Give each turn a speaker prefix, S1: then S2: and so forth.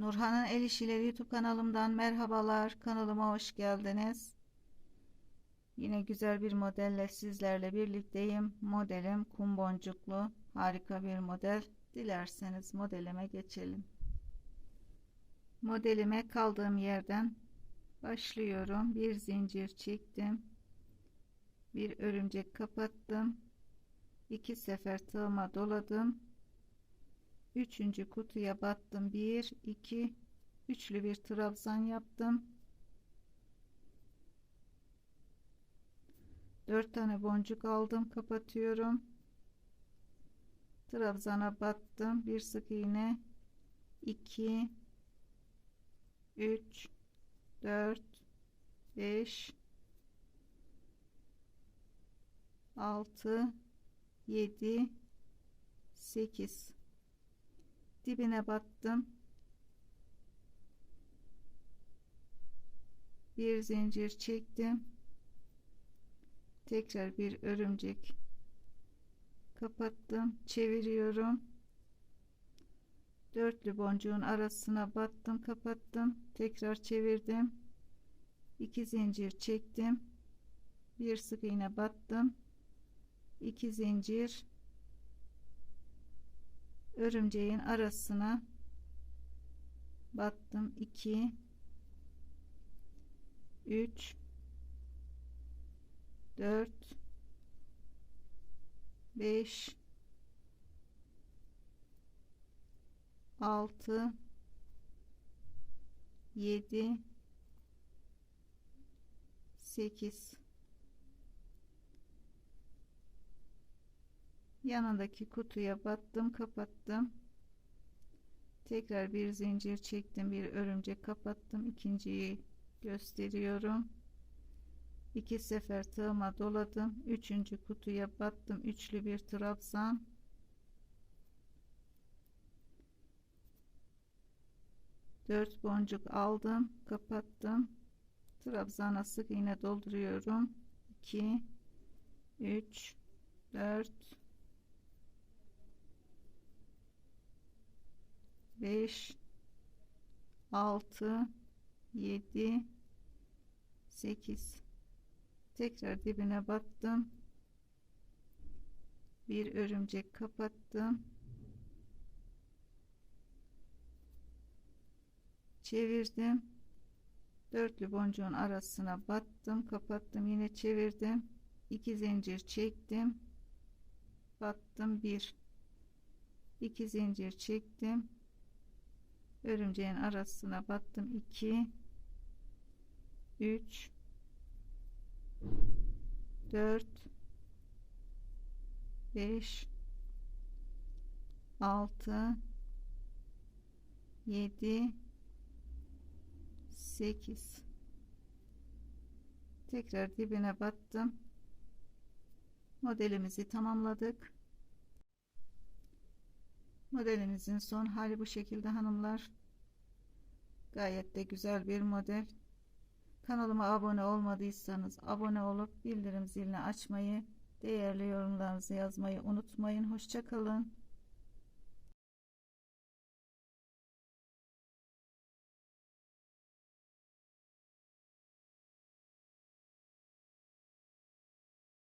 S1: Nurhan'ın El İşileri YouTube kanalımdan merhabalar. Kanalıma hoş geldiniz. Yine güzel bir modelle sizlerle birlikteyim. Modelim kum boncuklu. Harika bir model. Dilerseniz modelime geçelim. Modelime kaldığım yerden başlıyorum. Bir zincir çektim. Bir örümcek kapattım. İki sefer tığıma doladım. Üçüncü kutuya battım. Bir, iki, üçlü bir trabzan yaptım. Dört tane boncuk aldım. Kapatıyorum. Trabzana battım. Bir sık iğne. iki, üç, dört, beş, altı, yedi, sekiz dibine battım. Bir zincir çektim. Tekrar bir örümcek kapattım çeviriyorum. Dörtlü boncuğun arasına battım kapattım tekrar çevirdim. İki zincir çektim. Bir sık iğne battım. İki zincir örümceğin arasına battım. 2 3 4 5 6 7 8 yanındaki kutuya battım kapattım. Tekrar bir zincir çektim bir örümcek kapattım. İkinciyi gösteriyorum. İki sefer tığıma doladım. Üçüncü kutuya battım. Üçlü bir trabzan. Dört boncuk aldım kapattım. Trabzana sık iğne dolduruyorum. 2 3 4 5 6 7 8 tekrar dibine battım bir örümcek kapattım. Çevirdim. Dörtlü boncuğun arasına battım kapattım yine çevirdim. İki zincir çektim. Battım bir. İki zincir çektim örümceğin arasına battım. 2 3 4 5 6 7 8 tekrar dibine battım. Modelimizi tamamladık Modelimizin son hali bu şekilde hanımlar. Gayet de güzel bir model. Kanalıma abone olmadıysanız abone olup bildirim zilini açmayı, değerli yorumlarınızı yazmayı unutmayın. Hoşçakalın.